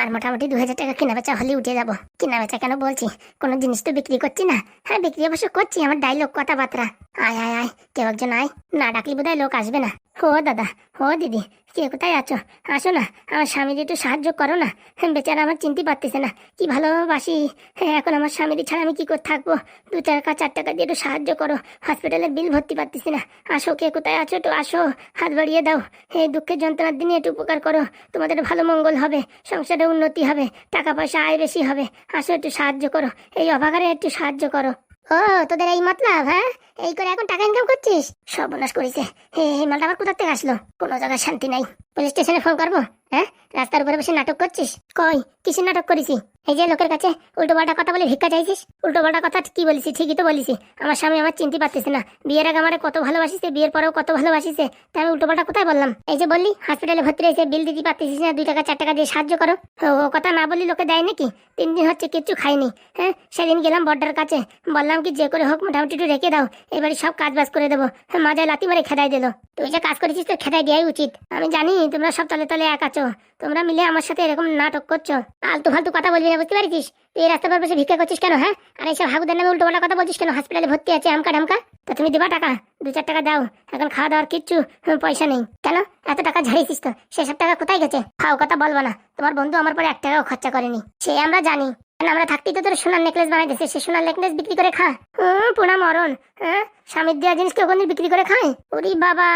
আর মোটামুটি দু হাজার টাকা কেনা বেচা হলে উঠে যাব। কেনা বেচা কেন বলছি? কোনো জিনিস তো বিক্রি করছি না। হ্যাঁ বিক্রি অবশ্য করছি, আমার ডাইলগ কথাবার্তা। আয় আয় আয়, কেউ একজন আয়। না ডাকলি বোধহয় লোক আসবে না। ও দাদা, ও দিদি কে কোথায় আছো? আসো না আমার স্বামীর একটু সাহায্য করো না। হ্যাঁ, বেচারা আমার চিনতে পারতেছে না কি ভালোবাসি। হ্যাঁ এখন আমার স্বামীর ছাড়া আমি কি করে থাকব? দু টাকা চার টাকা দিয়ে একটু সাহায্য করো হসপিটালের বিল ভর্তি পারতেছি না। আসো কে কোথায় আছো একটু আসো হাত বাড়িয়ে দাও। এই দুঃখের যন্ত্রণার দিনে একটু উপকার করো তোমাদের ভালো মঙ্গল হবে সংসারে উন্নতি হবে টাকা পয়সা আয় বেশি হবে। আসো একটু সাহায্য করো এই অভাগারে একটু সাহায্য করো। ও তোদের এই মতলব হ্যাঁ? এই করে এখন টাকা ইনকাম করছিস? সর্বনাশ করেছে। এই মালটা আবার কোথা থেকে আসলো? কোনো জায়গায় শান্তি নাই। পুলিশ স্টেশনে ফোন করব হ্যাঁ? রাস্তার উপরে বসে নাটক করছিস? কই? কিসের নাটক করেছি? এই যে লোকের কাছে উল্টো পাল্টা কথা বলে ভিক্ষা চাইছিস? উল্টো পাল্টা কথা কি বলেছি? ঠিকই তো বলেছি। আমার স্বামী আমার চিনতে পারতেছে না। বিয়ের আগে আমার কত ভালোবাসিছে, বিয়ের পরেও কত ভালোবাসিছে তাই আমি উল্টো পাল্টা কোথায় বললাম? এই যে বললি হসপিটালে ভর্তি রয়েছে বিল দিতে পারতেছিস না, দুই টাকা, চার টাকা দিয়ে সাহায্য করো। ও কথা না বললি লোকে দেয় নাকি? তিন দিন হচ্ছে কিচ্ছু খাইনি হ্যাঁ? সেদিন গেলাম বড্ডার কাছে। বললাম কি, যে করে হোক মোটামুটি একটু রেখে দাও। এবারে সব কাজ বাজ করে দেবো। মাজায় লাতি মারে খেদাই দিল। তুই যে কাজ করেছিস তো খেদাই দেওয়াই উচিত। আমি জানি তোমরা সব তলে তলে এক আছো। তোমরা মিলে আমার সাথে এরকম নাটক করছ। আলতু ফালতু কথা বলবি না, বুঝতে পারছিস? তুই এই পর বসে ভিক্ষা করছিস কেন হ্যাঁ? আর এইসব হাগুদের নামে উল্টো পাল্টা কথা বলছিস কেন? হসপিটালে ভর্তি আছে, আমকা ঢামকা? তো তুমি দেবা টাকা? দু চার টাকা দাও। এখন খাওয়া দাওয়ার কিচ্ছু পয়সা নেই। কেন? এত টাকা ঝাড়িয়েছিস তো। সেসব টাকা কোথায় গেছে? খাও কথা বলব না। তোমার বন্ধু আমার পরে এক টাকাও খরচা করেনি। সে আমরা জানি। আমরা থাকতেই তো তোর সোনার নেকলেস বানাই দিয়েছে সে সোনার নেকলেস বিক্রি করে খা। পুনা মরণ। হ্যাঁ স্বামীর দেওয়া জিনিস কেউ বিক্রি করে খায় ওরে বাবা।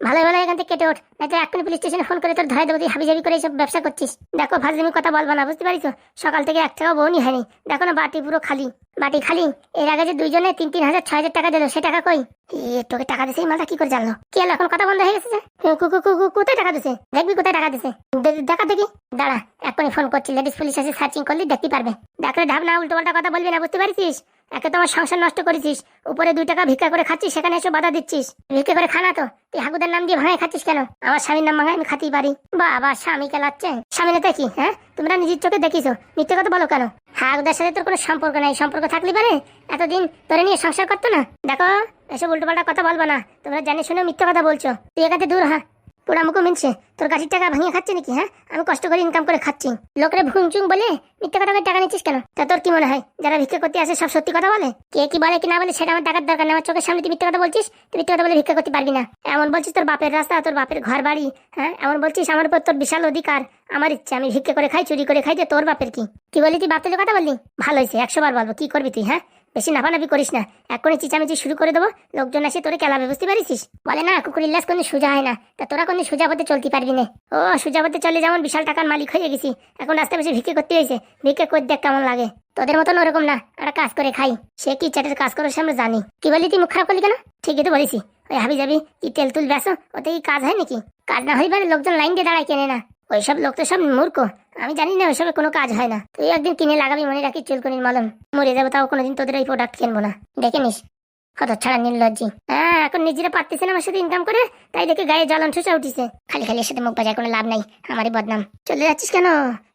ভালো ভালো এখান থেকে কেটে ওঠ। নয়তো এক্ষুনি পুলিশ স্টেশনে ফোন করে তোর ধরে দেবো, তুই হাবিজাবি করে এইসব ব্যবসা করছিস। দেখো ফাজলিমি কথা বলব না, বুঝতে পারিস সকাল থেকে এক টাকা বউনি হয়নি। দেখো না, বাটি পুরো খালি। বাটি খালি? এর আগে যে দুইজনে তিন তিন হাজার, ছয় হাজার টাকা দিল, সে টাকা কই? এ, তোকে টাকা দিছে মালটা কি করে জানলো? কি এখন কথা বন্ধ হয়ে গেছে কোথায় টাকা দিছে? দেখবি কোথায় টাকা দিছে? দেখা দেখি। দাঁড়া, এক্ষুনি ফোন করছি। লেডিস পুলিশ এসে সার্চিং করলি, দেখতে পারবে। দেখলে ঢাব না উল্টো পাল্টা কথা বলবি না, বুঝতে পারছিস একে তোমার সংসার নষ্ট করেছিস। উপরে দুই টাকা ভিক্ষা করে খাচ্ছিস, সেখানে এসে বাধা দিচ্ছিস। ভিক্ষা করে খানা তো। তুই হাগুদের নাম দিয়ে ভাঙায় খাচ্ছিস কেন? আমার স্বামীর নাম ভাঙায় আমি খাতেই পারি। বাবা, স্বামী কেলাচ্ছে। স্বামী না কি হ্যাঁ? তোমরা নিজের চোখে দেখিছো। মিথ্যে কথা বলো কেন? হাগুদের সাথে তোর কোনো সম্পর্ক নাই। সম্পর্ক থাকলে পারে? এতদিন তোরে নিয়ে সংসার করতো না? দেখো, এসব উল্টোপাল্টা কথা বলব না। তোমরা জানি শুনে মিথ্যে কথা বলছো। তুই একাতে দূর হ্যাঁ পোড়া মুখো মিনছে। তোর গাড়ির টাকা ভাঙিয়ে খাচ্ছে নাকি হ্যাঁ? আমি কষ্ট করে ইনকাম করে খাচ্ছি। লোকরে ভুংচুং বলে মিথ্যে কথা টাকা নিচ্ছিস কেন? তা তোর কি মনে হয়? যারা ভিক্ষা করতে আসে সব সত্যি কথা বলে? কে কি বলে, কি না বলে, সেটা আমার টাকার দরকার নেই। আমার চোখের সামনে তুই মিথ্যে কথা বলছিস তুই মিথ্যে কথা বলে ভিক্ষা করতে পারবি না। এমন বলছিস তোর বাপের রাস্তা, তোর বাপের ঘর বাড়ি হ্যাঁ? এমন বলছিস আমার উপর তোর বিশাল অধিকার, আমার ইচ্ছে, আমি ভিক্ষা করে খাই, চুরি করে খাই, যে তোর বাপের কি? কি বলি তুই বাপের কথা বললি? ভালো হয়েছে, একশো বার বলব, কি করবি তুই হ্যাঁ? বেশি নাফানাফি করিস না। এক্ষুনি চিচামিচি শুরু করে দেবো। লোকজন আসে তোরে কেলাবে বুঝতে পারিস বলে, না, কুকুর ইল্লাস কোনো সোজা হয় না। তা তোরা কোনো সোজা পথে চলতে পারবি না। ও, সোজা পথে চলে যেমন বিশাল টাকার মালিক হয়ে গেছি। এখন রাস্তায় বসে ভিক্ষে করতে হয়েছে। ভিক্ষে করে দেখ কেমন লাগে। তোদের মতন ওরকম না। একটা কাজ করে খাই। সে কি চ্যাটের কাজ করো সে আমরা জানি। কি বলি তুই, মুখ খারাপ করলি কেন? ঠিকই তো বলেছি। ওই হাবি যাবি কি তেল তুল বেসো ওতে কি কাজ হয় নাকি? কাজ না হইবারে লোকজন লাইন দিয়ে দাঁড়ায় কেনে না। ওইসব লোক তো সব মূর্খ। আমি জানি না ওইসবে কোনো কাজ হয় না। তুই একদিন কিনে লাগাবি, মনে রাখি চুলকুনির মলম। মরে যাব তাও কোনোদিন তোদের এই প্রোডাক্ট কিনবো না। দেখে নিস। কত ছাড়া নির্লজ্জি। হ্যাঁ এখন নিজেরা পারতেছে না আমার সাথে ইনকাম করে, তাই দেখে গায়ে জ্বলন ঠুসা উঠিছে। খালি খালি সাথে মুখ বাজার কোনো লাভ নাই, আমারই বদনাম। চলে যাচ্ছিস কেন?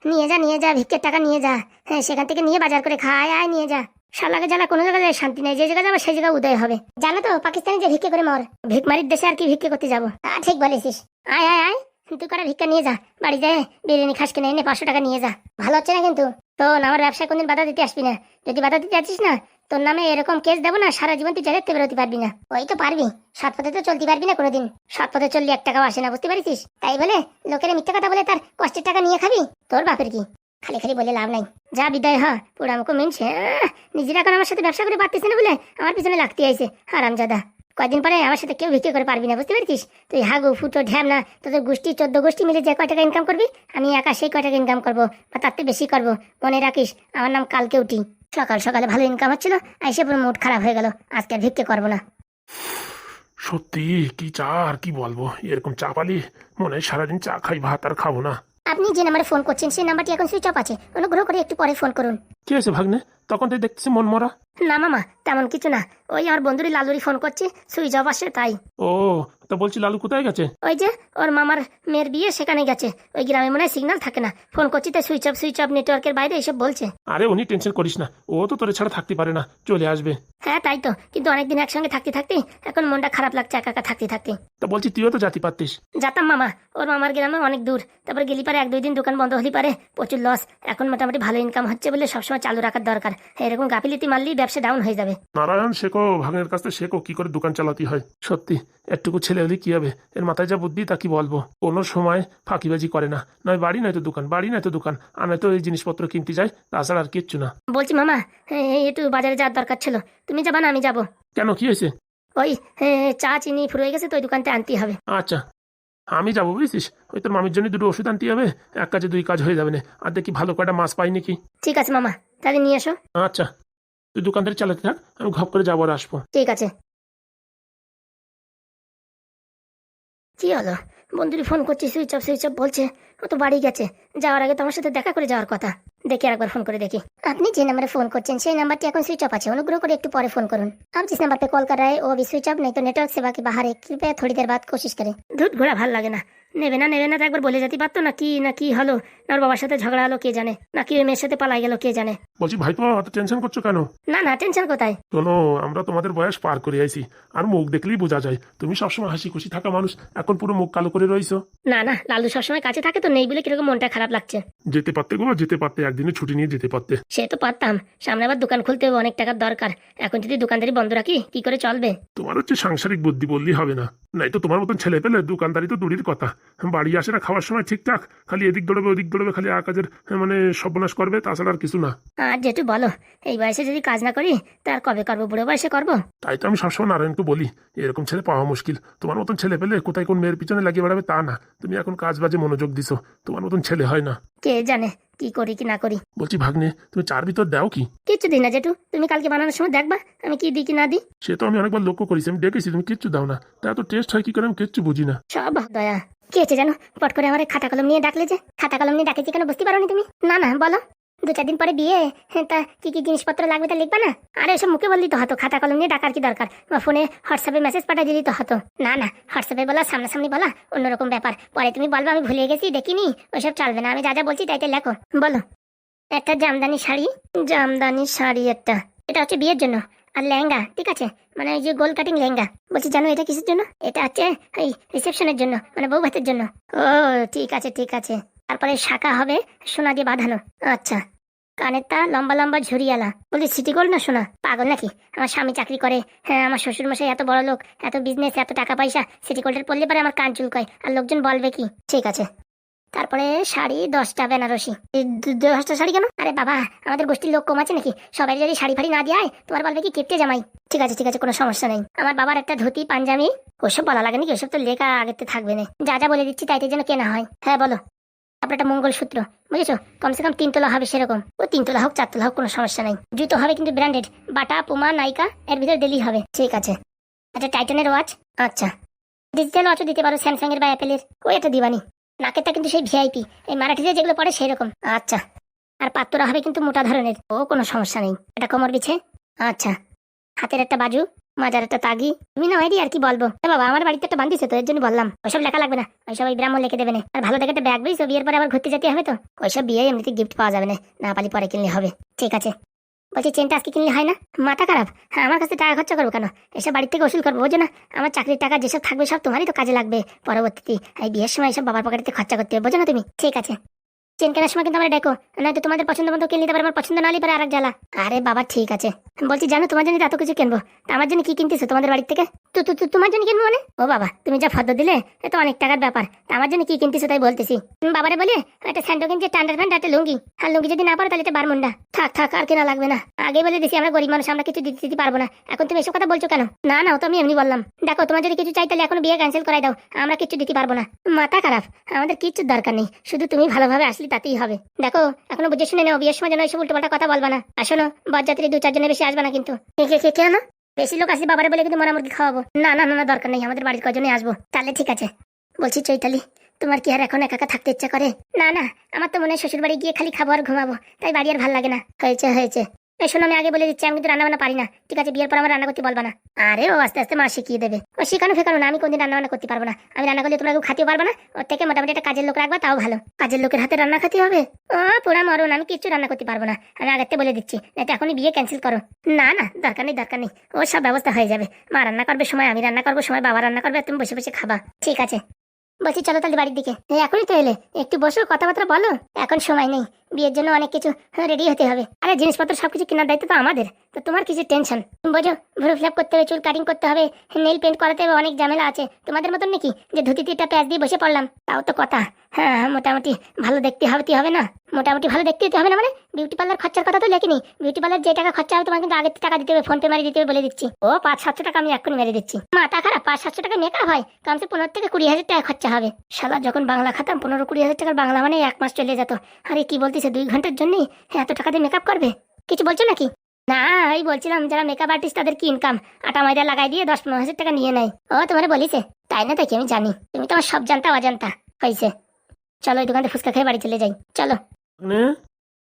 নিয়ে যা নিয়ে যা, ভিক্ষের টাকা নিয়ে যা। হ্যাঁ সেখান থেকে নিয়ে বাজার করে খায়, আয়, নিয়ে যা। শালাকে জ্বালা কোনো জায়গায় শান্তি নেই, যে জায়গায় যাব সেই জায়গায় উদয় হবে। জানো তো, পাকিস্তানে যে ভিক্ষে করে মর। ভিকমারির দেশে আর কি ভিক্ষে করতে যাব? ঠিক বলেছিস। আয় আয় আয়। তুই করে ভিক্ষা নিয়ে যা, বাড়ি যায় বিরিয়ানি খাস কিনে এনে পাঁচশো টাকা নিয়ে যা। ভালো হচ্ছে না কিন্তু। তো আমার ব্যবসায় কোনদিন বাধা দিতে আসবি না। যদি বাধা দিতে আসিস না, তোর নামে এরকম কেস দেবো না, সারা জীবন তুই জেলেতে বেরোতে পারবি না। ওই তো পারবি। সৎ পথে তো চলতে পারবি না কোনোদিন। সৎ পথে চললে এক টাকাও আসে না, বুঝতে পারিস তাই বলে লোকের মিথ্যা কথা বলে তার কষ্টের টাকা নিয়ে খাবি? তোর বাপের কি? খালি খালি বলে লাভ নাই। যা বিদায় পুরা আমাকে মিনছে। নিজেরা এখন আমার সাথে ব্যবসা করে পারতেছে না বলে আমার পিছনে লাগতে আইছে। হারাম জাদা কয়দিন পরে আমার সাথে কেউ বিক্রি করে পারবি না বুঝতে পারছিস? তুই হাগু ফুটো ঢ্যাম না তোদের গোষ্ঠী চোদ্দ গোষ্ঠী মিলে যে কয় টাকা ইনকাম করবি আমি একা সেই কয় টাকা ইনকাম করব বা তার থেকে বেশি করব। মনে রাখিস আমার নাম কালকে উঠি সকাল সকালে ভালো ইনকাম হচ্ছিল আইসে পুরো মুড খারাপ হয়ে গেল আজকে আর ভিক্ষে করব না। সত্যি কি চা আর কি বলব? এরকম চা পালি মনে হয় সারাদিন চা খাই ভাত আর খাব না। আপনি যে নাম্বারে ফোন করছেন সেই নাম্বারটি এখন সুইচ অফ আছে। অনুগ্রহ করে একটু পরে ফোন করুন। কি হয়েছে ভাগ্নে? তখন তো দেখতেছি মন মরা। না মামা তেমন কিছু না। ওই আমার বন্ধুরই লালুরি ফোন করছি সুইচ অফ আসে তাই। ও তা বলছি লালু কোথায় গেছে? ওই যে ওর মামার মেয়ের বিয়ে সেখানে গেছে। ওই গ্রামে মনে সিগন্যাল থাকে না। ফোন করছি তো সুইচ অফ সুইচ অফ নেটওয়ার্কের বাইরে এসব বলছে। আরে উনি টেনশন করিস না। ও তো তোরে ছাড়া থাকতে পারে না। চলে আসবে। হ্যাঁ তাই তো। কিন্তু অনেকদিন একসঙ্গে থাকতে থাকতে এখন মনটা খারাপ লাগছে একা একা থাকতে থাকতে। তা বলছি তুইও তো জাতি পারতিস। যাতাম মামা। ওর মামার গ্রামে অনেক দূর। তারপরে গেলি পারে এক দুই দিন দোকান বন্ধ হলি পারে। প্রচুর লস এখন মোটামুটি ভালো ইনকাম হচ্ছে বলে সবসময় চালু রাখার দরকার। এরকম গাফিলিতি মারলেই ব্যবসা ডাউন হয়ে যাবে। নারায়ণ শেখো ভাগ্নের কাছ থেকে শেখো কি করে দোকান চালাতে হয়? সত্যি একটুকু ছেলে হলে কি হবে? এর মাথায় যা বুদ্ধি তা কি বলব? কোনো সময় ফাঁকিবাজি করে না। নয় বাড়ি নয়তো দোকান বাড়ি নয়তো দোকান। আর নয়তো এই জিনিসপত্র কিনতে যায় তাছাড়া আর কিচ্ছু না। বলছি মামা এই একটু বাজারে যাওয়ার দরকার ছিল। তুমি যাবা না আমি যাব। কেন কি হয়েছে? ওই চা চিনি ফুরয়ে গেছে তো ওই দোকানতে আনতে হবে। আচ্ছা। আমি যাব বুঝছিস? ওই তোর মামির জন্য দুটো ওষুধ আনতে হবে। এক কাজে দুই কাজ হয়ে যাবে না। আর দেখি ভালো কয়টা মাছ পাই নাকি। ঠিক আছে মামা তাহলে নিয়ে এসো আচ্ছা তুই দোকানদারি চালাতে থাক আমি ঘপ করে যাব আর আসব। ঠিক আছে। কি হলো? বন্ধুরি ফোন করছি সুইচ অফ সুইচ অফ বলছে। ও তো বাড়ি গেছে যাওয়ার আগে তোমার সাথে দেখা করে যাওয়ার কথা দেখি আরেকবার ফোন করে দেখি আপনি যে নাম্বারে ফোন করছেন সেই নাম্বারটি এখন সুইচ অফ আছে অনুগ্রহ করে একটু পরে फोन करूं आप जिस नंबर पे कॉल कर रहे हैं वो अभी स्विच ऑफ नहीं तो नेटवर्क सेवा के बाहर है कृपया थोड़ी देर बाद कोशिश करें ধুত ঘোড়া ভাল লাগে না নেবে না নেবে না তো একবার বলে যেতে পারতো না কি না কি হলো না ওর বাবার সাথে ঝগড়া হলো কে জানে নাকি ওই মেয়ের সাথে পালাই গেল কে জানে বলছি ভাইপো অত টেনশন করছো কেন না না টেনশন কোথায় শোনো আমরা তোমাদের বয়স পার করে আইছি আর মুখ দেখলেই বোঝা যায় তুমি সবসময় হাসি খুশি থাকা মানুষ এখন পুরো মুখ কালো করে রইছো না না লালু সবসময় কাছে থাকে তো নেই বলে কীরকম মনটা খারাপ লাগছে? যেতে পারতে গো যেতে পারতে একদিনে ছুটি নিয়ে যেতে পারতে। সে তো পারতাম। সামনে আবার দোকান খুলতে হবে অনেক টাকার দরকার। এখন যদি দোকানদারি বন্ধ রাখি কি করে চলবে? তোমার হচ্ছে সাংসারিক বুদ্ধি বললেই হবে না। নাই তো তোমার মতন ছেলে পেলে দোকানদারি তো দূরের কথা। বাড়ি আসে না খাওয়ার সময় ঠিকঠাক খালি এদিক দৌড়বে ওদিক দৌড়বে খালি আকাজের মানে সর্বনাশ করবে তাছাড়া আর কিছু না। আর যেটু বলো এই বয়সে যদি কাজ না করি তার কবে করব? বুড়ো বয়সে করব? তাই তো আমি সবসময় নারায়ণকে বলি এরকম ছেলে পাওয়া মুশকিল। তোমার মতন ছেলে পেলে কোথায় কোন মেয়ের পিছনে লাগিয়ে বেড়াবে তা না। তুমি এখন কাজ বাজে মনোযোগ দিছো। তোমার মতন ছেলে হয় না। কে জানে কি করি কি না করি। বলছি ভাগ্নে তুমি চার ভিতর দাও কি? কিচ্ছু দিই না জেঠু তুমি কালকে বানানোর সময় দেখবা আমি কি দিই কি না দিই। সে তো আমি অনেকবার লক্ষ্য করেছি আমি দেখেছি তুমি কিচ্ছু দাও না। তা তো টেস্ট হয় কি করে আমি কিচ্ছু বুঝি না। সব দয়া। কি হয়েছে জানো পট করে আমার খাতা কলম নিয়ে ডাকলে যে। খাতা কলম নিয়ে ডাকেছি কেন বুঝতে পারো তুমি? না না বলো। দু চার দিন পরে বিয়ে হ্যাঁ, তা কি কি জিনিসপত্র লাগবে তা লিখবা না? আরে এসব মুখে বললি তো হতো খাতা কলম নিয়ে ডাকার কি দরকার? বা ফোনে হোয়াটসঅ্যাপে মেসেজ পাঠিয়ে দিলি তো হতো। না না হোয়াটসঅ্যাপে বলা সামনাসামনি বলা অন্যরকম ব্যাপার। পরে তুমি বলবা আমি ভুলে গেছি দেখিনি ওইসব চলবে না। আমি যা যা বলছি তাই তাই লেখো। বলো একটা জামদানি শাড়ি জামদানি শাড়ি একটা। এটা হচ্ছে বিয়ের জন্য। আর লেহেঙ্গা ঠিক আছে? মানে এই যে গোল কাটিং লেহেঙ্গা। বলছি জানো এটা কিসের জন্য? এটা হচ্ছে এই রিসেপশনের জন্য মানে বউ ভাতের জন্য। ও ঠিক আছে ঠিক আছে। তারপরে শাখা হবে সোনা দিয়ে বাঁধানো। আচ্ছা কানের তা লম্বা লম্বা ঝুরিয়ালা বলি সিটি গোল্ড না সোনা? পাগল নাকি? আমার স্বামী চাকরি করে। হ্যাঁ আমার শ্বশুর মশাই এত বড় লোক, এত বিজনেস এত টাকা পয়সা। সিটি গোল্ডের পড়লে পরে আমার কান চুলকয়। আর লোকজন বলবে কি? ঠিক আছে। তারপরে শাড়ি, দশটা বেনারসি। দশটা শাড়ি কেন? আরে বাবা, আমাদের গোষ্ঠীর লোক কম আছে নাকি? সবাই যদি শাড়ি ফাড়ি না দেয় তোমার বলবে কি কেটে জামাই। ঠিক আছে ঠিক আছে, কোনো সমস্যা নেই। আমার বাবার একটা ধুতি, পাঞ্জাবি, ওসব বলা লাগে নাকি? ওসব তো লেখা আগেতে থাকবে না। যা যা বলে দিচ্ছি, তাইতে যেন কেনা হয়। হ্যাঁ বলো। তারপরে একটা মঙ্গলসূত্র, বুঝেছ? কমসে কম তিনতলা হবে সেরকম। ও তিনতলা হোক চারতলা হোক, কোনো সমস্যা নেই। জুতো হবে কিন্তু ব্র্যান্ডেড বাটা, পুমা নাইকা এর ভিতরে দিলেই হবে। ঠিক আছে। আচ্ছা টাইটানের ওয়াচ আচ্ছা। ডিজিটাল ওয়াচও দিতে পারো স্যামসাং এর বা অ্যাপেলের ওই একটা দিবানি। নাকেরটা কিন্তু সেই ভিআইপি এই মারাঠিতে যেগুলো পড়ে সেই রকম আচ্ছা। আর পাত্ররা হবে কিন্তু মোটা ধরনের। ও কোনো সমস্যা নেই। এটা কোমর বিছে? আচ্ছা। হাতের একটা বাজু? মাজার একটা তাগি। তুমি না আইডি আর কি বলব। বাবা, আমার বাড়িতে একটা বান্ধিছে তো এর জন্য বললাম, ওইসব লেখা লাগবে না। ওইসব ওই ব্রাহ্মণ লিখে দেবে না। আর ভালো দেখে একটা ব্যাগ বুঝছ বিয়ের পরে আবার ঘুরতে যেতে হবে তো। ওইসব বিয়ে এমনিতে গিফট পাওয়া যাবে না। না পালি পরে কিনলে হবে। ঠিক আছে। বলছি চেনটা আজকে কিনলে হয় না? মাথা খারাপ। হ্যাঁ আমার কাছে টাকা খরচা করব কেন? এসব বাড়ি থেকে ওষুধ করব, বোঝো না? আমার চাকরির টাকা যেসব থাকবে সব তোমারই তো কাজে লাগবে। পরবর্তীতে এই বিয়ের সময় এসব বাবার পকেটে খরচা করতে হবে, বোঝো না তুমি? ঠিক আছে। চেন কেনার সময় কিন্তু আমরা দেখো নয়তো তোমাদের পছন্দ মতো কিনে নিতে পারে, আমার পছন্দ না হলে পরে আরেক জ্বালা। আরে বাবা, ঠিক আছে। বলছি, জানো, তোমার জন্য এত কিছু কিনবো। আমার জন্য কি কিনতেছো তোমাদের বাড়ি থেকে? তো তোমার জন্য কিনবো মানে? ও বাবা, তুমি যা ফদ্দ দিলে, এ অনেক টাকার ব্যাপার। আমার জন্য কি কিনতেছো তাই বলতেছি। বাবারে বলে, একটা স্যান্ডো কিনছে, টান্ডার প্যান্ট একটা লুঙ্গি। আর লুঙ্গি যদি না পারো তাহলে তো বারমুন্ডা। থাক থাক, আর কেনা লাগবে না। আগে বলে দিছি, আমরা গরিব মানুষ, আমরা কিছু দিতে দিতে পারব না। এখন তুমি এসব কথা বলছো কেন? না না তো আমি এমনি বললাম। দেখো, তোমার যদি কিছু চাই তাহলে এখন বিয়ে ক্যান্সেল করাই দাও, আমরা কিছু দিতে পারব না। মাথা খারাপ, আমাদের কিচ্ছু দরকার নেই। শুধু তুমি ভালোভাবে আসলে তাতেই হবে। দেখো, এখনও বুঝে শুনে নাও, বিয়ের সময় যেন এইসব উল্টোপাল্টা কথা বলবা না। আসলে বরযাত্রী দু চারজনের বেশি আসবে না কিন্তু। কেন বেশি লোক আসি বাবারে বলে কিন্তু মরা মুরগি খাওয়াবো। না না না না, দরকার নেই, আমাদের বাড়ির কজনে আসব। তাহলে ঠিক আছে। বলছি চৈতালি, তোমার কি আর এখন একা একা থাকতে ইচ্ছা করে? না না, আমার তো মনে হয় শ্বশুর বাড়ি গিয়ে খালি খাব আর ঘুমাবো, তাই বাড়ি আর ভালো লাগে না। হয়েছে হয়েছে। এই শোনো, আমি আগে বলে দিচ্ছি, আমি কিন্তু রান্না বান্না পারি না। ঠিক আছে, বিয়ের পর আমার রান্না করতে বলবা না। আরে ও আস্তে আস্তে মা শিখিয়ে দেবে। ও শিখানো ফেকানো না, আমি কোনদিন রান্না বান্না করতে পারব না। আমি রান্না করলে তোমরা কেউ খাতেও পারবে না। ওর থেকে মোটামুটি একটা কাজের লোক রাখবা, তাও ভালো। কাজের লোকের হাতে রান্না খেতে হবে? ও পুরা মরণ, আমি কিচ্ছু রান্না করতে পারব না। আমি আগেতে বলে দিচ্ছি না এখনই বিয়ে ক্যান্সেল করো। না না, দরকার নেই দরকার নেই। ও সব ব্যবস্থা হয়ে যাবে। মা রান্না করবে সময়, আমি রান্না করব সময়, বাবা রান্না করবে তুমি বসে বসে খাবা। ঠিক আছে। বলছি, চলো তাহলে বাড়ির দিকে। এখনই তো এলে। একটু বসো, কথাবার্তা বলো। এখন সময় নেই। বিয়ের জন্য অনেক কিছু রেডি হতে হবে। আরে, জিনিসপত্র সবকিছু কেনার দায়িত্ব তো আমাদের, তো তোমার কিছু টেনশন বোঝো, ভুরু ফ্ল্যাপ করতে হবে, চুল কাটিং করতে হবে নেল পেন্ট করাতে হবে, অনেক ঝামেলা আছে। তোমাদের মতন নাকি যে ধুতিতে একটা প্যাচ দিয়ে বসে পড়লাম? তাও তো কথা। হ্যাঁ মোটামুটি ভালো দেখতে হবে হবে না? মোটামুটি ভালো দেখতে হতে হবে না মানে? বিউটি পার্লার খরচার কথা তো লেখিনি। বিউটি পার্লার যে টাকা খরচা হবে, তোমার কিন্তু আগের টাকা দিতে হবে ফোন পে মারি দিতে হবে বলে দিচ্ছি। ও, পাঁচ সাতশো টাকা আমি এক্ষুনি মেরে দিচ্ছি। মাথা খারাপ, পাঁচ সাতশো টাকা মেকআপ হয়, কমসে পনেরো থেকে কুড়ি হাজার টাকা খরচা হবে। সালা যখন বাংলা খাতাম, পনেরো কুড়ি হাজার টাকার বাংলা মানে এক মাস চলে যেত। আরে, কি বলতেছে দুই ঘণ্টার জন্যে? এত টাকা দিয়ে মেকআপ করবে? কিছু বলছো নাকি? না এই বলছিলাম যারা মেকআপ আর্টিস্ট তাদের কি ইনকাম আটা ময়দা লাগাই দিয়ে দশ পনেরো হাজার টাকা নিয়ে নেয়। ও তোমার বলিছে। তাই না তাই কি আমি জানি। তুমি তোমার সব জানতা অজান্তা। হয়েছে চলো ওই দোকান ফুচকা খেয়ে বাড়ি চলে যাই। চলো। নে,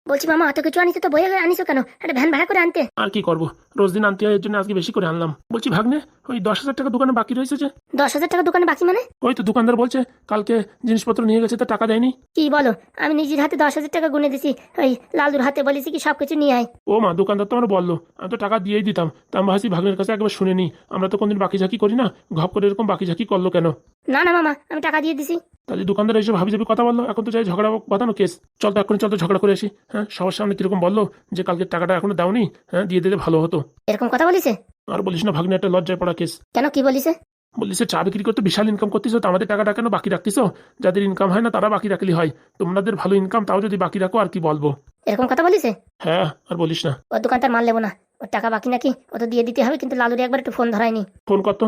বলছি মামা অত কিছু আনিস তো বয়ে আনিছো কেন? একটা ভ্যান ভাড়া করে আনতে। আর কি করব? রোজ দিন আনতে হয় এর জন্য আজকে বেশি করে আনলাম। বলছি ভাগ্নে ওই দশ হাজার টাকা দোকানে বাকি রয়েছে যে? দশ হাজার টাকা দোকানে বাকি মানে? ওই তো দোকানদার বলছে কালকে জিনিসপত্র নিয়ে গেছে তো টাকা দেয়নি। কি বলো আমি নিজের হাতে দশ হাজার টাকা গুনে দিছি ওই লালুর হাতে বলেছি কি সব কিছু নিয়ে আয়। ও মা দোকানদার তো আমার বলল আমি তো টাকা দিয়েই দিতাম। তা আমি ভাবছি ভাগ্নের কাছে একবার শুনে নি আমরা তো কোনদিন বাকি ঝাঁকি করি না ঘপ করে এরকম বাকি ঝাঁকি করল কেন? না না মামা আমি টাকা দিয়ে দিছি। তাহলে দোকানদার এসে ভাবি যাবি কথা বলল এখন তো চাই ঝগড়া বাঁধানো কেস চল তো এখন চল তো ঝগড়া করে আসি হ্যাঁ? সবার সামনে কীরকম বলল যে কালকে টাকাটা এখনও দাওনি হ্যাঁ? দিয়ে দিলে ভালো হতো। এরকম কথা বলিছে? আর বলিস না ভাগ্নে একটা লজ্জায় পড়া কেস কেন কি বলিছে? বলিস চা বিক্রি করতে বিশাল ইনকাম করতেছো তো আমাদের টাকাটা কেন বাকি রাখতেছো যাদের ইনকাম হয় না তারা বাকি রাখলে হয়। তোমাদের ভালো ইনকাম তাও যদি বাকি রাখো আর কি বলব? এরকম কথা বলিছে? হ্যাঁ আর বলিস না। ওর দোকানটার মাল নেব না। ওর টাকা বাকি নাকি? ও তো দিয়ে দিতে হবে কিন্তু লালুরে একবার একটু ফোন ধরায়নি। ফোন করতো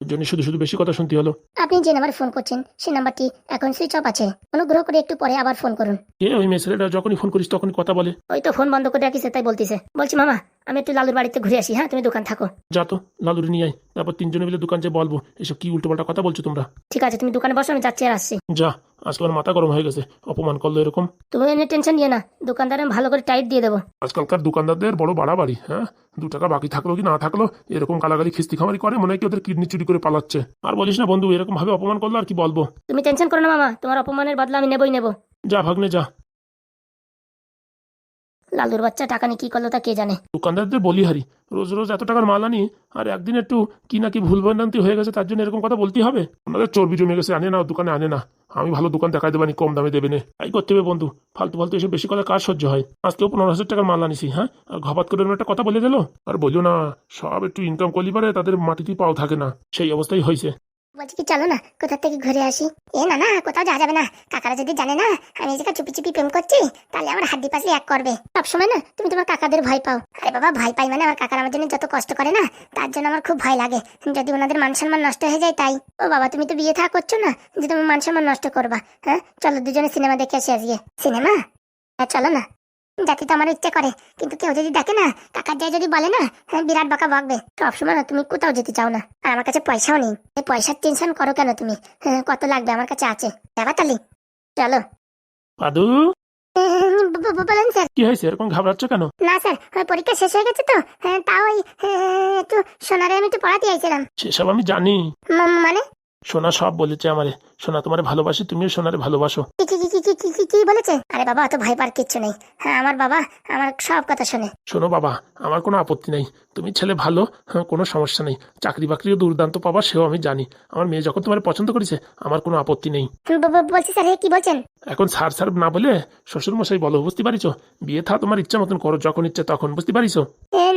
ওর জন্য শুধু শুধু বেশি কথা শুনতে হলো। আপনি যে নাম্বার ফোন করছেন সেই নাম্বারটি এখন সুইচ অফ আছে। অনুগ্রহ করে একটু পরে আবার ফোন করুন। কে ওই মেয়ে ছেলেটা যখনই ফোন করিস তখনই কথা বলে। ওই তো ফোন বন্ধ করে রাখিছে তাই বলতিছে। বলছি মামা আমি একটু লালুর বাড়িতে ঘুরে আসি হ্যাঁ? তুমি দোকান থাকো। যা তো লালুরি নিয়ে আয়। তারপর তিনজনে মিলে দোকান যে বলব এসব কি উল্টোপাল্টা কথা বলছো তোমরা? ঠিক আছে তুমি দোকানে বসো আমি যাচ্ছি আর আসছি। যা আজকে আমার মাথা গরম হয়ে গেছে অপমান করল এরকম। তুমি এনে টেনশন নিয়ে না দোকানদার আমি ভালো করে টাইট দিয়ে দেবো। আজকালকার দোকানদারদের বড় বাড়াবাড়ি হ্যাঁ? দু টাকা বাকি থাকল কি না থাকল এরকম গালাগালি খিস্তি খামারি করে মনে হয় কি ওদের কিডনি চুরি করে পালাচ্ছে। আর বলিস না বন্ধু এরকম ভাবে অপমান করল আর কি বলব? তুমি টেনশন করো না মামা তোমার অপমানের বদলা আমি নেবই নেব। যা ভাগ্নে যা। লালুর বাচ্চা টাকা নিয়ে কি করল তা কে জানে? দোকানদারদের বলি হারি, রোজ রোজ এত টাকার মাল আনি, আর একদিন একটু কি না কি ভুল ভ্রান্তি হয়ে গেছে, তার জন্য এরকম কথা বলতেই হবে? ওনাদের চর্বি জমে গেছে, আনে না, দোকানে আনে না। আমি ভালো দোকান দেখাই দেবানি, কম দামে দেবে না। তাই করতে হবে বন্ধু, ফালতু ফালতু এসে বেশি কথা কাজ সহ্য হয়। আজকেও পনেরো হাজার টাকার মাল আনিছি হ্যাঁ? আর ঘপাত করে একটা কথা বলে দিল? আর বলিও না, সব একটু ইনকাম করলি পারে, তাদের মাটিতেই পাও থাকে না। সেই অবস্থাই হয়েছে। বলছি কি, চলো না কোথা থেকে ঘুরে আসি? এ না না, কোথাও যাওয়া যাবে না। কাকারা যদি জানে না, আমি জায়গায় চুপি চুপি প্রেম করছি, তাহলে আমার হাড্ডি পাশে এক করবে। সবসময় না, তুমি তোমার কাকাদের ভয় পাও। আরে বাবা, ভয় পাই মানে আমার কাকার আমার জন্য যত কষ্ট করে না, তার জন্য আমার খুব ভয় লাগে। যদি ওনাদের মান সম্মান নষ্ট হয়ে যায়, তাই। ও বাবা, তুমি তো বিয়ে থা করছ না, যে তুমি মান সম্মান নষ্ট করবা হ্যাঁ? চলো দুজনে সিনেমা দেখে আসি আজকে। সিনেমা? হ্যাঁ চলো না। যাতে তো আমার ইচ্ছে করে। কিন্তু কেউ যদি দেখে না কাকার যায় যদি বলে না হ্যাঁ বিরাট বকা বকবে। সবসময় না তুমি কোথাও যেতে চাও না। আর আমার কাছে পয়সাও নেই। এই পয়সার টেনশন করো কেন তুমি? হ্যাঁ, কত লাগবে আমার কাছে আছে। যাবা তালি চলো। পাদু? বলেন স্যার। কি হয়েছে? এরকম ঘাবড়াচ্ছ কেন? না স্যার ওই পরীক্ষা শেষ হয়ে গেছে তো। হ্যাঁ, তাও ওই হ্যাঁ, একটু সোনারে আমি একটু পড়াতে চাইছিলাম। সেসব আমি জানি। মানে? সোনা সব বলেছে আমারে। সোনা তোমার ভালোবাসি তুমিও সোনারে ভালোবাসো। ঠিকই বলেছে? আরে বাবা অত ভয় পার কিচ্ছু নেই। হ্যাঁ আমার বাবা আমার সব কথা শুনে। শোনো বাবা আমার কোনো আপত্তি নাই। তুমি ছেলে ভালো হ্যাঁ কোনো সমস্যা নেই। চাকরি বাকরিও দুর্দান্ত পাবা সেও আমি জানি। আমার মেয়ে যখন তোমার পছন্দ করেছে আমার কোনো আপত্তি নেই। বাবা বলছি স্যার কি বলছেন? এখন স্যার স্যার না বলে শ্বশুর মশাই বলো বুঝতে পারিছো? বিয়ে থা তোমার ইচ্ছা মতন করো যখন ইচ্ছে তখন বুঝতে পারিছো?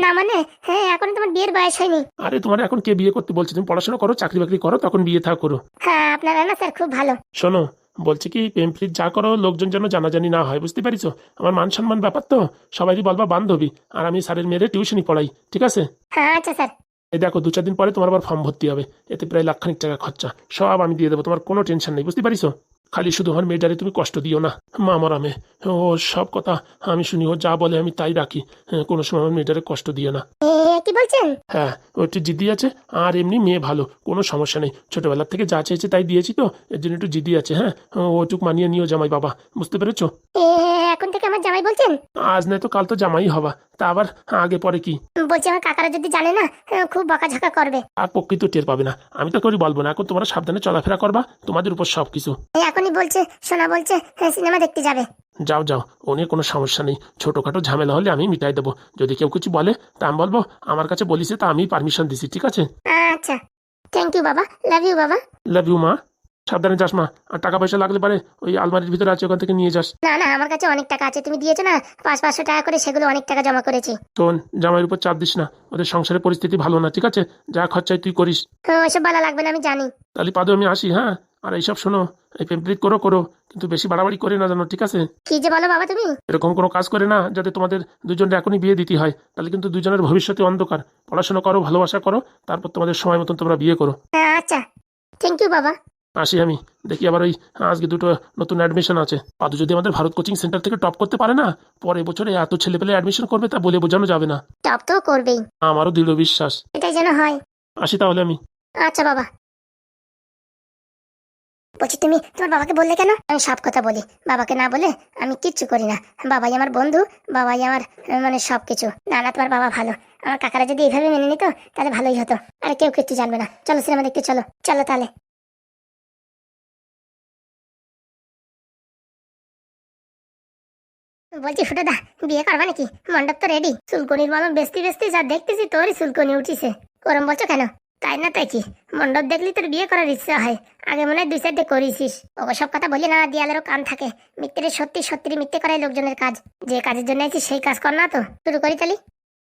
না মানে? হ্যাঁ এখন তোমার বিয়ের বয়স হয়নি। আরে তোমার এখন কে বিয়ে করতে বলছে? তুমি পড়াশোনা করো চাকরি বাকরি করো তখন বিয়ে থা করো। হ্যাঁ আপনারা না স্যার খুব ভালো। শোনো বলছে কি প্রেম প্রীত যা করো লোকজন যেন জানাজানি না হয় বুঝতে পারিছো? আমার মান সম্মান ব্যাপার তো সবাইই বলবা বান্ধবী আর আমি স্যারের মেয়েরে টিউশনই পড়াই ঠিক আছে? হ্যাঁ আচ্ছা স্যার। এই দেখো দু চার দিন পরে তোমার আবার ফর্ম ভর্তি হবে এতে প্রায় লাখখানিক টাকা খরচা সব আমি দিয়ে দেবো তোমার কোনো টেনশন নেই বুঝতে পারিছো? খালি শুধু আমার মেয়েটারে তুমি কষ্ট দিও না মা আমার আমে। ও সব কথা আমি শুনি ও যা বলে আমি তাই রাখি। হ্যাঁ, কোনো সময় আমার মেয়েটারে কষ্ট দিও না। কি বলছেন? হ্যাঁ ও একটু জিদ্দি আছে আর এমনি মেয়ে ভালো কোনো সমস্যা নেই। ছোটবেলার থেকে যা চেয়েছে তাই দিয়েছি তো এর জন্য একটু জিদি আছে হ্যাঁ? ও একটু মানিয়ে নিও জামাই বাবা বুঝতে পেরেছ? এখন থেকে আমার জামাই বলছেন? আজ নয় তো কাল তো জামাই হবা তা আবার আগে পরে কি? বলছি আমার কাকারা যদি জানে না খুব বকাঝকা করবে। আর প্রকৃত টের পাবে না। আমি তো করি বলব না এখন তোমরা সাবধানে চলাফেরা করবা তোমাদের উপর সব কিছু এখনই বলছে সোনা বলছে সিনেমা দেখতে যাবে। যাও যাও ও নিয়ে কোনো সমস্যা নেই। ছোটোখাটো ঝামেলা হলে আমি মিটাই দেবো। যদি কেউ কিছু বলে তা আমি বলব। আমার কাছে বলিছে তা আমি পারমিশন দিছি ঠিক আছে? আচ্ছা। থ্যাংক ইউ বাবা। লাভ ইউ বাবা। লাভ ইউ মা। সাবধানে যাস মা। আর টাকা পয়সা লাগলে পারে ওই আলমারির ভিতরে আছে ওখান থেকে নিয়ে যাস। না না আমার কাছে অনেক টাকা আছে। তুমি দিয়েছ না পাঁচ পাঁচশো টাকা করে সেগুলো অনেক টাকা জমা করেছি। শোন জামাইয়ের উপর চাপ দিস না। ওদের সংসারের পরিস্থিতি ভালো না ঠিক আছে? যা খরচায় তুই করিস। ওইসব বলা লাগবে না আমি জানি। তাহলে পাদু আমি আসি হ্যাঁ? আর এইসব শোনো এই পেম্পলিক করো করো। কিন্তু বেশি বাড়াবাড়ি করে না জানো ঠিক আছে? কি যে বলো বাবা তুমি? এরকম কোনো কাজ করে না যাতে তোমাদের দুজনের এখনই বিয়ে দিতে হয়। তাহলে কিন্তু দুজনের ভবিষ্যতে অন্ধকার। পড়াশোনা করো ভালোবাসা করো তারপর তোমাদের সময় মতন তোমরা বিয়ে করো। হ্যাঁ, আচ্ছা। থ্যাংক ইউ বাবা। আসি আমি। দেখি আবার ওই আজকে দুটো নতুন অ্যাডমিশন আছে। পাদু যদি আমাদের ভারত কোচিং সেন্টার থেকে টপ করতে পারে না পরে বছরে এত ছেলে পেলে অ্যাডমিশন করবে তা বলে বোঝানো যাবে না। টপ তো করবেই। আমারও দৃঢ় বিশ্বাস। এটাই যেন হয়। আসি তাহলে আমি। আচ্ছা বাবা। বলছি তুমি তোমার বাবাকে বললে কেন? আমি সব কথা বলি। বাবাকে না বলে আমি কিচ্ছু করি না। বাবাই আমার বন্ধু বাবাই আমার মানে সব কিছু না না তোমার বাবা ভালো। আমার কাকারা যদি এইভাবে মেনে নিত তাহলে ভালোই হতো। আর কেউ কিচ্ছু জানবে না। চলো সিনেমা দেখতে চলো। চলো তাহলে। বলছি ফুটোদা বিয়ে করবা নাকি? মণ্ডপ তো রেডি চুলকনির মলম বেস্তি বেস্তি যা দেখতেছি, তোরই চুলকনি উঠিছে। ওরম বলছো কেন? তাই না তাই কি? মণ্ডপ দেখলি তোর বিয়ে করার ইচ্ছা হয়। আগে মনে হয় দুই করিসিস ওগো সব কথা বলি না, দেয়ালেরও কান থাকে। মিথ্যে সত্যি সত্যি মিথ্যে করাই লোকজনের কাজ। যে কাজের জন্য আছি সেই কাজ কর না তো। শুরু করি তালি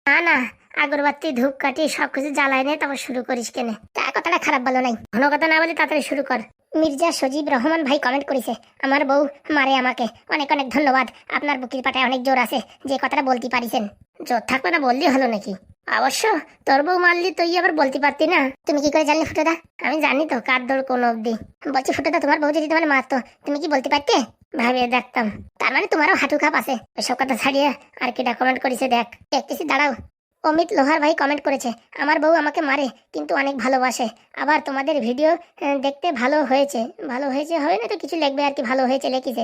না না আগরবাতি ধূপ কাটি সবকিছু জ্বালাই নে, তারপর শুরু করিস কেনে। তা কথাটা খারাপ বলো নাই। ঘন কথা না বলে তাড়াতাড়ি শুরু কর। মির্জা সজীব রহমান ভাই কমেন্ট করেছে। আমার বউ মারে আমাকে। অনেক অনেক ধন্যবাদ। আপনার বুকির পাটায় অনেক জোর আছে। যে কথাটা বলতে পারিছেন। জোর থাকবে না বললেই হলো নাকি? অবশ্য তোর বউ মারলি তুই আবার বলতে পারতি না। তুমি কি করে জানলি ফুটোদা? আমি জানি তো কার দৌড় কোন অব্দি বলছি ফুটোদা, তোমার বউ যদি তোমার মারতো, তুমি কি বলতে পারতে? ভাবিয়ে দেখতাম। তার মানে তোমারও হাঁটু খাপ আছে। ওইসব কথা ছাড়িয়ে আর কিটা কমেন্ট করেছে দেখ। দেখতেছি, দাঁড়াও। অমিত লোহার ভাই কমেন্ট করেছে, আমার বউ আমাকে মারে, কিন্তু অনেক ভালোবাসে। আবার তোমাদের ভিডিও দেখতে ভালো হয়েছে। ভালো হয়েছে হবে না তো কিছু লিখবে আর কি? ভালো হয়েছে লিখেছে।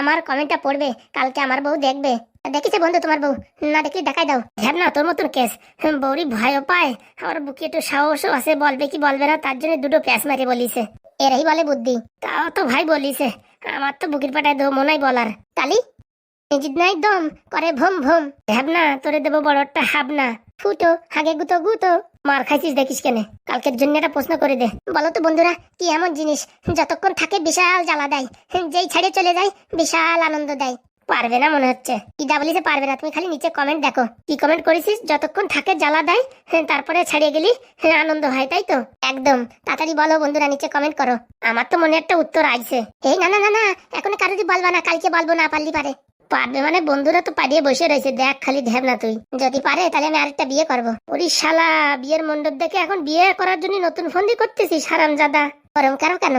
আমার কমেন্টটা পড়বে, কালকে আমার বউ দেখবে। দেখেছে বন্ধু তোমার বউ? না দেখি দেখাই দাও। হ্যাঁ না, তোর মতন কেস। বৌরি ভয়ও পায়। আমার বুকে একটু সাহসও আছে, বলবে কি বলবে না, তার জন্য দুটো প্যাস মারি বলিছে। এরাই বলে বুদ্ধি। তাও তো ভাই বলিছে। আমার তো বুকের পাটায় দো মনাই বলার। তালি নাই দম করে ভাবনা তোরে বড় একটা হাবনা। ফুটো, হাগে গুতো গুতো। মার খাইছিস দেখিস কেনে? কালকের জন্য একটা প্রশ্ন করে দে। বলো তো বন্ধুরা, কি এমন জিনিস? যতক্ষণ থাকে বিশাল জ্বালা দেয়। যেই চলে যায়, বিশাল আনন্দ দেয়। পারবে না মনে হচ্ছে। কি পারবে না, তুমি খালি নিচে কমেন্ট দেখো। কি কমেন্ট করেছিস? যতক্ষণ থাকে জ্বালা দেয়, তারপরে ছাড়িয়ে গেলি, আনন্দ হয়, তাই তো? একদম। তাড়াতাড়ি বলো বন্ধুরা, নিচে কমেন্ট করো। আমার তো মনে একটা উত্তর আইছে। এই না না না না, এখন কারোরই বলবা না, কালকে বলব না, পারলি পারে। পারবে মানে বন্ধুরা তো পাড়িয়ে বসে রয়েছে, দেখ খালি ঢেব না তুই। যদি পারে তাহলে আমি আরেকটা বিয়ে করব। ওরি শালা, বিয়ের মণ্ডপ দেখে এখন বিয়ে করার জন্য নতুন ফন্দি করতেছিস হারাম জাদা গরম কেন কেন?